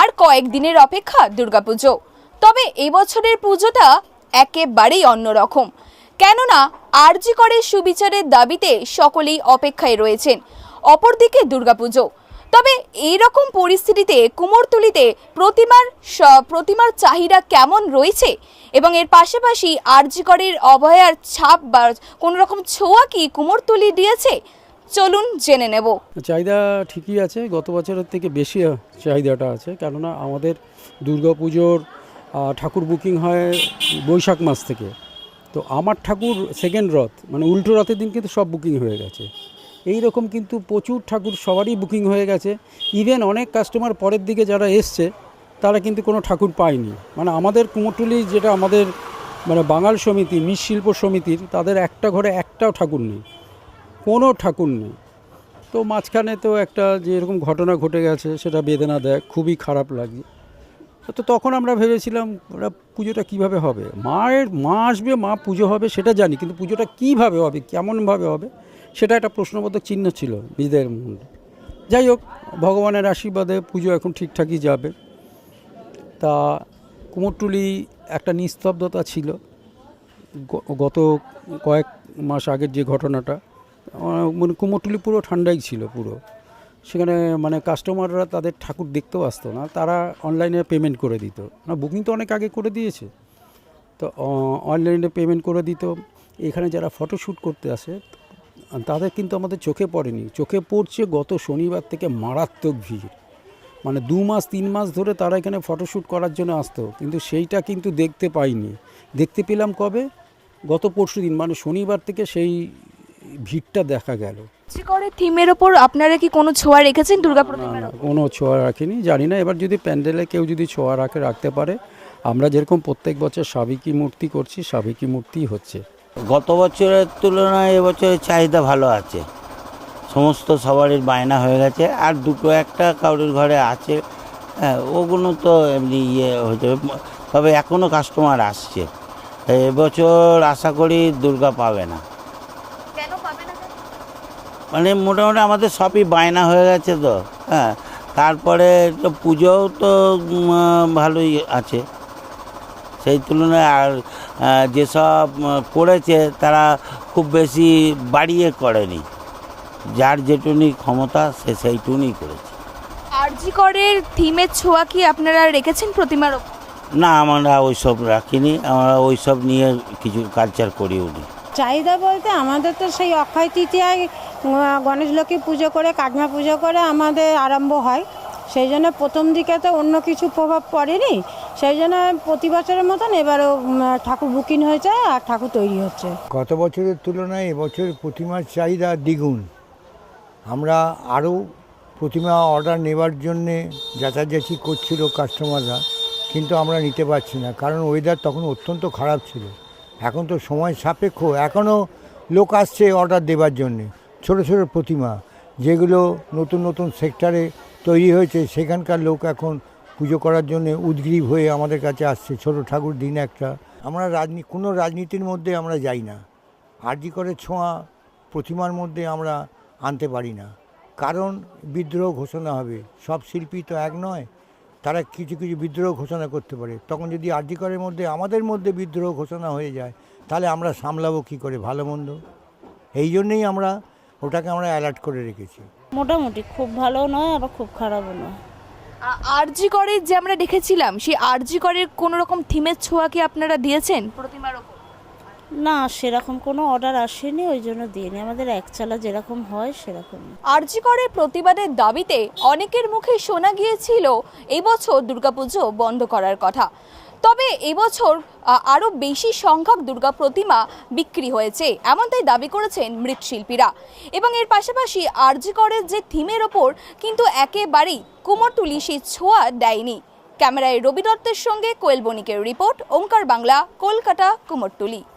আর কয়েকদিনের অপেক্ষা দুর্গাপুজো। তবে এবছরের পুজোটা একেবারেই অন্যরকম। কেননা, আরজি করে সুবিচারের দাবিতে সকলেই অপেক্ষায় রয়েছেন। অপরদিকে দুর্গাপুজো। তবে এই রকম পরিস্থিতিতে কুমোরটুলিতে প্রতিমার প্রতিমার চাহিদা কেমন রয়েছে? এবং এর পাশাপাশি আরজিকরের অভয়ার ছাপ বা কোনো রকম ছোঁয়া কি কুমোরটুলি দিয়েছে? চলুন জেনে নেব। চাহিদা ঠিকই আছে, গত বছরের থেকে বেশি চাহিদাটা আছে, কেননা আমাদের দুর্গাপুজোর ঠাকুর বুকিং হয় বৈশাখ মাস থেকে। তো আমার ঠাকুর সেকেন্ড রথ মানে উল্টো রথের দিন কিন্তু সব বুকিং হয়ে গেছে। এই রকম কিন্তু প্রচুর ঠাকুর সবারই বুকিং হয়ে গেছে। ইভেন অনেক কাস্টমার পরের দিকে যারা এসছে, তারা কিন্তু কোনো ঠাকুর পায়নি। মানে আমাদের কুমোরটুলি যেটা আমাদের মানে বাঙাল সমিতি, মৃৎশিল্প সমিতির, তাদের একটা ঘরে একটাও ঠাকুর নেই। কোনো ঠাকুর নেই। তো মাঝখানে তো একটা যে এরকম ঘটনা ঘটে গেছে, সেটা বেদনা দেয়, খুবই খারাপ লাগে। তো তখন আমরা ভেবেছিলাম, ওরা পুজোটা কীভাবে হবে? মায়ের, মা আসবে, মা পুজো হবে, সেটা জানি, কিন্তু পুজোটা কীভাবে হবে, কেমনভাবে হবে, সেটা একটা প্রশ্নবোধক চিহ্ন ছিল নিজেদের মধ্যে। যাই হোক, ভগবানের আশীর্বাদে পুজো এখন ঠিকঠাকই যাবে। তা কুমোরটুলি একটা নিস্তব্ধতা ছিল। গত কয়েক মাস আগের যে ঘটনাটা মানে কুমোরটুলি পুরো ঠান্ডাই ছিল পুরো। সেখানে মানে কাস্টমাররা তাদের ঠাকুর দেখতেও আসতো না, তারা অনলাইনে পেমেন্ট করে দিত। না বুকিং তো অনেক আগে করে দিয়েছে। তো অনলাইনে পেমেন্ট করে দিত। এখানে যারা ফটোশ্যুট করতে আসে, তাদের কিন্তু আমাদের চোখে পড়েনি। চোখে পড়ছে গত শনিবার থেকে মারাত্মক ভিড়। মানে দু মাস, তিন মাস ধরে তারা এখানে ফটোশ্যুট করার জন্য আসতো, কিন্তু সেইটা কিন্তু দেখতে পাইনি। দেখতে পেলাম কবে? গত পরশু দিন মানে শনিবার থেকে সেই ভিড়টা দেখা গেল। আরজিকরের থিমের ওপর আপনারা কি কোনো ছোঁয়া রেখেছেন দুর্গা প্রতিমার ওপর? কোনো ছোঁয়া রাখিনি জানি না। এবার যদি প্যান্ডেলে কেউ যদি ছোঁয়া রাখে রাখতে পারে। আমরা যেরকম প্রত্যেক বছর সাবিকি মূর্তি করছি সাবিকি মূর্তি হচ্ছে। গত বছরের তুলনায় এবছরের চাহিদা ভালো আছে। সমস্ত সবারই বায়না হয়ে গেছে। আর দুটো একটা কারোর ঘরে আছে হ্যাঁ ওগুলো তো এমনি ইয়ে হতে তবে এখনও কাস্টমার আসছে। এবছর আশা করি দুর্গা পাবে না? মানে মোটামুটি আমাদের সবই বায়না হয়ে গেছে তো হ্যাঁ। তারপরে তো পুজোও তো ভালোই আছে। সেই তুলনায় আর যেসব করেছে তারা খুব বেশি বাড়িয়ে করেনি। যার যেটুনি ক্ষমতা সে সেইটুনি করেছে। আরজিকরের থিমের ছোঁয়া কি আপনারা রেখেছেন প্রতিমার না আমরা ওইসব রাখিনি। আমরা ওইসব নিয়ে কিছু কালচার করিও নি। চাহিদা বলতে আমাদের তো সেই অক্ষয় তৃতীয়ায় গণেশ লক্ষ্মী পুজো করে, কাকিমা পুজো করে আমাদের আরম্ভ হয়। সেই জন্য প্রথম দিকে তো অন্য কিছু প্রভাব পড়েনি। সেই জন্য প্রতি বছরের মতন এবারও ঠাকুর বুকিং হয়েছে আর ঠাকুর তৈরি হচ্ছে। গত বছরের তুলনায় এবছর প্রতিমার চাহিদা দ্বিগুণ। আমরা আরও প্রতিমা অর্ডার নেবার জন্যে যাচাযাচি করছিল কাস্টমাররা, কিন্তু আমরা নিতে পারছি না, কারণ ওয়েদার তখন অত্যন্ত খারাপ ছিল। এখন তো সময় সাপেক্ষ, এখনও লোক আসছে অর্ডার দেবার জন্যে। ছোট ছোট প্রতিমা যেগুলো নতুন নতুন সেক্টরে তৈরি হয়েছে, সেখানকার লোক এখন পুজো করার জন্য উদ্গ্রীব হয়ে আমাদের কাছে আসছে, ছোট ঠাকুর দিন একটা। আমরা রাজনী, কোনো রাজনীতির মধ্যে আমরা যাই না। আরজি করে ছোঁয়া প্রতিমার মধ্যে আমরা আনতে পারি না। কারণ বিদ্রোহ ঘোষণা হবে। সব শিল্পী তো এক নয়, তারা কিছু কিছু বিদ্রোহ ঘোষণা করতে পারে। তখন যদি আরজি করের মধ্যে, আমাদের মধ্যে বিদ্রোহ ঘোষণা হয়ে যায়, তাহলে আমরা সামলাবো কী করে ভালো মন্দ? এই জন্যেই আমরা ওটাকে আমরা অ্যালার্ট করে রেখেছি। মোটামুটি খুব ভালো নয় আবার খুব খারাপও নয়। আ- আরজিকরের যে আমরা দেখেছিলাম সেই আরজিকরের কোনো রকম থিমের ছোঁয়া কি আপনারা দিয়েছেন? প্রতিমার না সেরকম কোনো অর্ডার আসেনি ওই জন্য দিইনি। আমাদের একচালা যেরকম হয় সেরকম আরজিকরের প্রতিবাদের দাবিতে অনেকের মুখে শোনা গিয়েছিল এবছর দুর্গাপুজো বন্ধ করার কথা। তবে এবছর আরও বেশি সংখ্যক দুর্গা প্রতিমা বিক্রি হয়েছে। এমনটাই দাবি করেছেন মৃৎশিল্পীরা। এবং এর পাশাপাশি আরজিকরের যে থিমের ওপর কিন্তু একেবারেই কুমোরটুলি সেই ছোঁয়া দেয়নি। ক্যামেরায় রবি দত্তের সঙ্গে কোয়েল বণিকের রিপোর্ট, ওঙ্কার বাংলা, কলকাতা, কুমোরটুলি।